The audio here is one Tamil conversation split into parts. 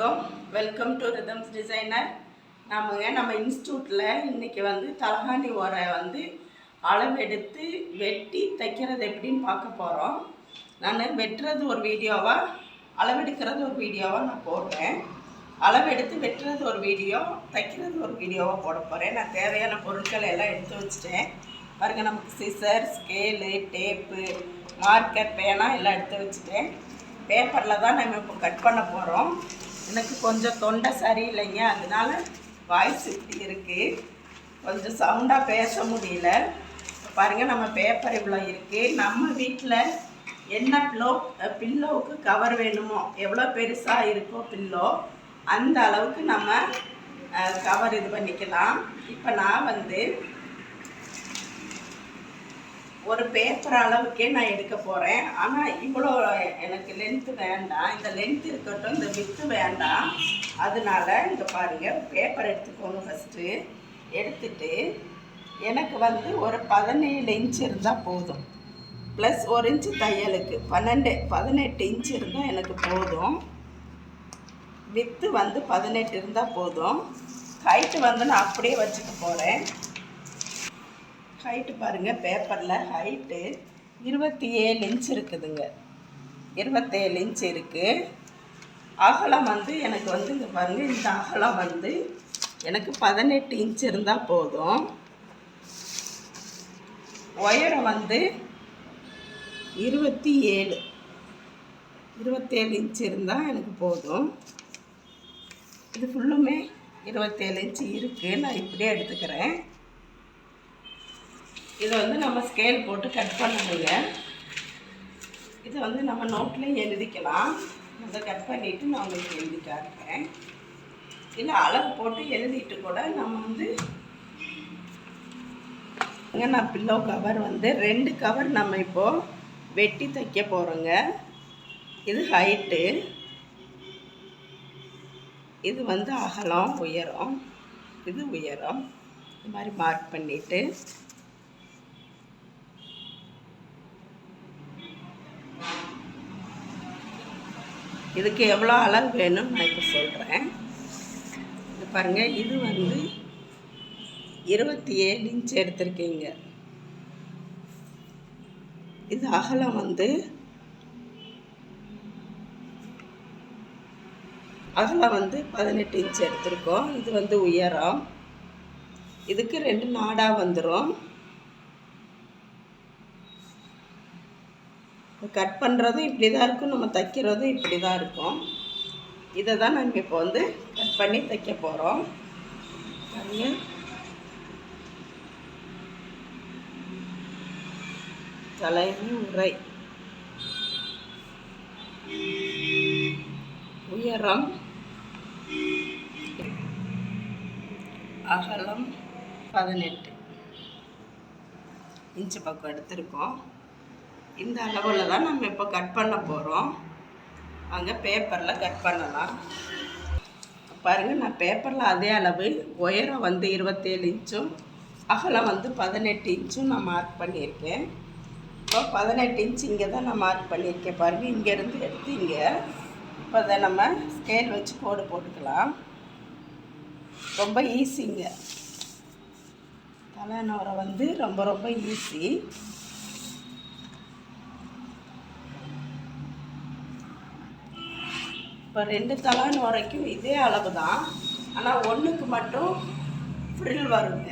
வணக்கம். வெல்கம் டு ரிதம்ஸ் டிசைனர் நாமங்க நம்ம இன்ஸ்டியூட்டில் இன்றைக்கி வந்து தலகாண்டி ஓரை வந்து அளவெடுத்து வெட்டி தைக்கிறது எப்படின்னு பார்க்க போகிறோம் நான் வெட்டுறது ஒரு வீடியோவாக அளவெடுக்கிறது ஒரு வீடியோவாக நான் போடுறேன். அளவெடுத்து வெட்டுறது ஒரு வீடியோ தைக்கிறது ஒரு வீடியோவாக போட போகிறேன் நான் தேவையான பொருட்கள் எல்லாம் எடுத்து வச்சுட்டேன். பாருங்கள் நமக்கு சிசர் ஸ்கேலு டேப்பு மார்க்கர் பேனா எல்லாம் எடுத்து வச்சுட்டேன். பேப்பரில் தான் நம்ம இப்போ கட் பண்ண போகிறோம் எனக்கு கொஞ்சம் தொண்டை சரியில்லைங்க. அதனால வாய்ஸ் இப்படி இருக்குது கொஞ்சம் சவுண்டாக பேச முடியல. பாருங்கள் நம்ம பேப்பர் இவ்வளோ இருக்குது நம்ம வீட்டில் என்ன பில்லோ பில்லோவுக்கு கவர் வேணுமோ எவ்வளோ பெருசாக இருக்கோ பில்லோ அந்த அளவுக்கு நம்ம கவர் இது பண்ணிக்கலாம். இப்போ நான் வந்து ஒரு பேப்பர் அளவுக்கே நான் எடுக்க போகிறேன் ஆனால் இவ்வளோ எனக்கு லென்த்து வேண்டாம். இந்த லென்த் இருக்கட்டும் இந்த வித்து வேண்டாம். அதனால இங்கே பாருங்கள் பேப்பர் எடுத்துக்கோங்க ஃபஸ்ட்டு எடுத்துட்டு எனக்கு வந்து ஒரு பதினேழு இன்ச் இருந்தால் போதும். ப்ளஸ் ஒரு இன்ச்சு தையலுக்கு. பன்னெண்டு பதினெட்டு இன்ச் இருந்தால் எனக்கு போதும். வித்து வந்து பதினெட்டு இருந்தால் போதும். ஹைட்டு வந்து நான் அப்படியே வச்சுக்க போகிறேன் ஹைட்டு பாருங்கள் பேப்பரில் ஹைட்டு இருபத்தி ஏழு இன்ச் இருக்குதுங்க. இருபத்தேழு இன்ச் இருக்குது அகலம் வந்து எனக்கு வந்து இங்கே பாருங்கள் இந்த அகலம் வந்து எனக்கு பதினெட்டு இன்ச் இருந்தால் போதும். உயரம் வந்து இருபத்தி ஏழு இருபத்தேழு இன்ச் இருந்தால் எனக்கு போதும். இது ஃபுல்லுமே இருபத்தேழு இன்ச்சு இருக்குது நான் இப்படியே எடுத்துக்கிறேன். இதை வந்து நம்ம ஸ்கேல் போட்டு கட் பண்ணணுங்க இதை வந்து நம்ம நோட்லேயும் எழுதிக்கலாம். அதை கட் பண்ணிவிட்டு நான் உங்களுக்கு எழுதி காட்டுறேன். இல்லை அளவு போட்டு எழுதிட்டு கூட நம்ம வந்து நான் பில்லோ கவர் வந்து ரெண்டு கவர் நம்ம இப்போது வெட்டி தைக்க போகிறோங்க இது ஹைட்டு இது வந்து அகலம் உயரம். இது உயரம். இது மாதிரி மார்க் பண்ணிவிட்டு இதுக்கு எவ்வளோ அளவு வேணும்னு நான் இப்போ சொல்கிறேன். இது பாருங்கள் இது வந்து இருபத்தி ஏழு இன்ச் எடுத்திருக்கீங்க. இது அகலம் வந்து அகலம் வந்து பதினெட்டு இன்ச் எடுத்திருக்கோம். இது வந்து உயரம். இதுக்கு ரெண்டு நாடாக வந்துடும் கட் பண்ணுறதும் இப்படி தான் இருக்கும் நம்ம தைக்கிறதும் இப்படி தான் இருக்கும். இதை தான் நம்ம இப்போ வந்து கட் பண்ணி தைக்க போகிறோம் பாருங்க. தலைவி உரை. உயரம். அகலம் பதினெட்டு. இன்ச்சு பக்கம் எடுத்திருக்கோம். இந்த அளவில் தான் நம்ம இப்போ கட் பண்ண போகிறோம் அங்கே பேப்பரில் கட் பண்ணலாம். பாருங்கள் நான் பேப்பரில் அதே அளவு உயரம் வந்து இருபத்தேழு இன்ச்சும் அகலம் வந்து பதினெட்டு இன்ச்சும் நான் மார்க் பண்ணியிருக்கேன். இப்போ பதினெட்டு இன்ச் இங்கே தான் நான் மார்க் பண்ணியிருக்கேன். பாருங்கள் இங்கேருந்து எடுத்து இங்கே இப்போ அதை நம்ம ஸ்கேல் வச்சு கோடு போட்டுக்கலாம். ரொம்ப ஈஸிங்க தலைநோரை வந்து ரொம்ப ரொம்ப ஈஸி இப்போ ரெண்டு தலான் வரைக்கும் இதே அளவு தான் ஆனால் ஒன்றுக்கு மட்டும் ஃப்ரில் வருங்க.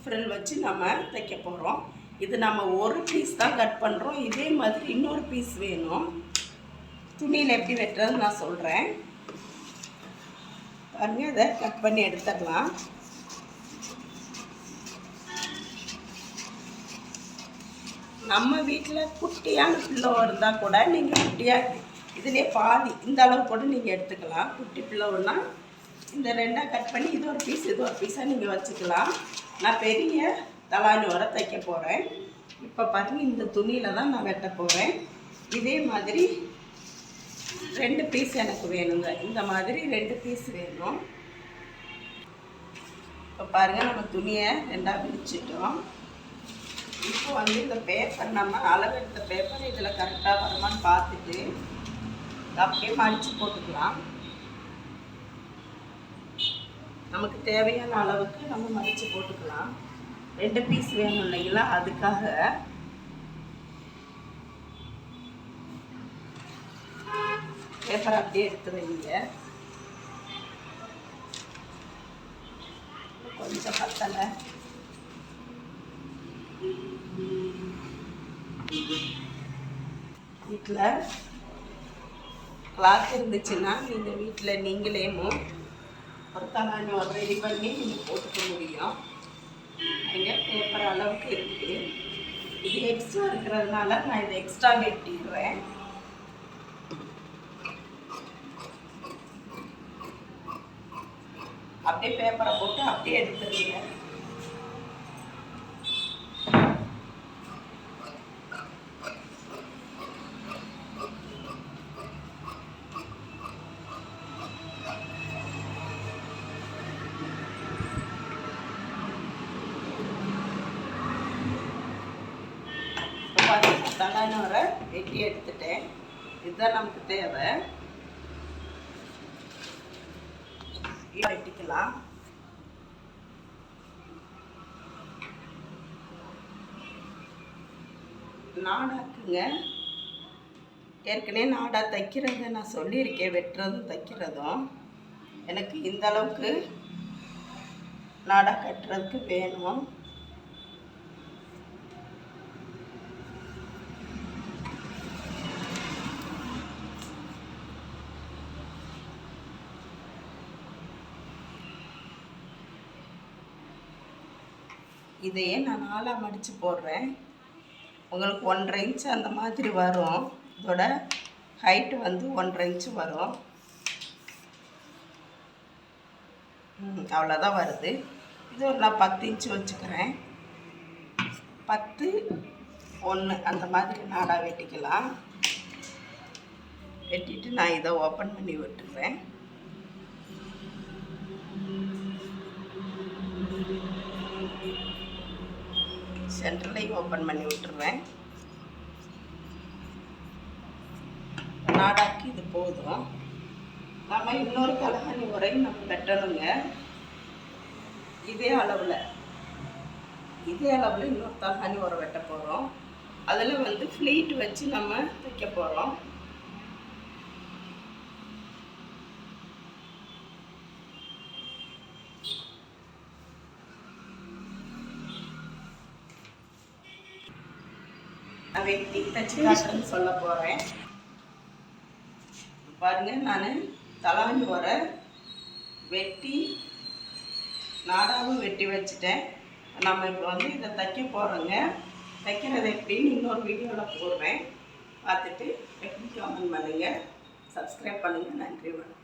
ஃப்ரில் வச்சு நம்ம தைக்க போகிறோம் இது நம்ம ஒரு பீஸ் தான் கட் பண்ணுறோம் இதே மாதிரி இன்னொரு பீஸ் வேணும். துணியில் எப்படி வெட்டுறது நான் சொல்கிறேன் பாருங்க இதை கட் பண்ணி எடுத்துடலாம். நம்ம வீட்டில் குட்டியான பிள்ளை இருந்தால் கூட நீங்கள் குட்டியாக இதுலேயே பாதி இந்த அளவு கூட நீங்கள் எடுத்துக்கலாம். குட்டி பிள்ளவுன்னா இந்த ரெண்டாக கட் பண்ணி இது ஒரு பீஸ் இது ஒரு பீஸாக நீங்கள் வச்சுக்கலாம். நான் பெரிய தலானி வர தைக்க போகிறேன் இப்போ பாருங்கள் இந்த துணியில் தான் நான் வெட்ட போகிறேன் இதே மாதிரி ரெண்டு பீஸ் எனக்கு வேணுங்க. இந்த மாதிரி ரெண்டு பீஸ் வேணும். இப்போ பாருங்கள் நம்ம துணியை ரெண்டாக பிரிச்சிட்டோம். இப்போ வந்து இந்த பேப்பர் நம்ம அளவெடுத்த பேப்பர் இதில் கரெக்டாக வருமான்னு பார்த்துட்டு அப்படியே மடித்து போட்டுக்கலாம். நமக்கு தேவையான அளவுக்கு நம்ம மடித்து போட்டுக்கலாம். ரெண்டு பீஸ் வேணும் இல்லைங்களா? அதுக்காக. பேப்பர் அப்படியே எடுத்து வைங்க. கொஞ்சம் பத்தலை. வீட்டில் கிளாத் இருந்துச்சுன்னா நீங்கள் வீட்டில் நீங்களேமோ ஒரு ரெடி பண்ணி நீங்கள் போட்டுக்க முடியும். இங்கே பேப்பர் அளவுக்கு இருக்குது இது எக்ஸ்ட்ரா இருக்கிறதுனால நான் இதை எக்ஸ்ட்ரா வெட்டிடுவேன் அப்படியே பேப்பரை போட்டு அப்படியே எடுத்துருங்க இப்போ பதினோரை வெட்டி எடுத்துட்டேன். இதுதான் நமக்கு தேவை. வெட்டிக்கலாம். நாடாக்குங்க. ஏற்கனவே நாடா தைக்கிறத நான் சொல்லியிருக்கேன். வெட்டுறதும் தைக்கிறதும். எனக்கு இந்த அளவுக்கு நாடா கட்டுறதுக்கு வேணும். இதையே நான் நாலாக மடித்து போடுறேன். உங்களுக்கு ஒன்றரை இன்ச் அந்த மாதிரி வரும். இதோட ஹைட்டு வந்து ஒன்றரை இன்ச்சு வரும். அவ்வளோதான் வருது. இது ஒரு நான் பத்து இன்ச்சு வச்சுக்கிறேன். பத்து ஒன்று அந்த மாதிரி நாடாக வெட்டிக்கலாம். வெட்டிட்டு நான் இதை ஓப்பன் பண்ணி விட்டுறேன். சென்டர்லையும் ஓப்பன் பண்ணி விட்டுருவேன். நாடாக்கி இது போதும். நம்ம இன்னொரு கலகணி உரையும் நம்ம வெட்டணுங்க இதே அளவில். இதே அளவில் இன்னொரு தலகாணி உரம் வெட்ட போகிறோம் அதில் வந்து ஃப்ளீட் வச்சு நம்ம தைக்க போகிறோம் நான் வெட்டி தச்சு காட்டுறேன்னு சொல்ல போகிறேன் பாருங்க நான் தலாஞ்சி வர வெட்டி நாடாவும் வெட்டி வச்சுட்டேன். நம்ம இப்போ வந்து இதை தைக்க போகிறோங்க தைக்கிறது எப்படின்னு இன்னொரு வீடியோவில் போடுறேன். பார்த்துட்டு எப்படி கமெண்ட் பண்ணுங்கள் சப்ஸ்கிரைப் பண்ணுங்கள் நன்றி வணக்கம்.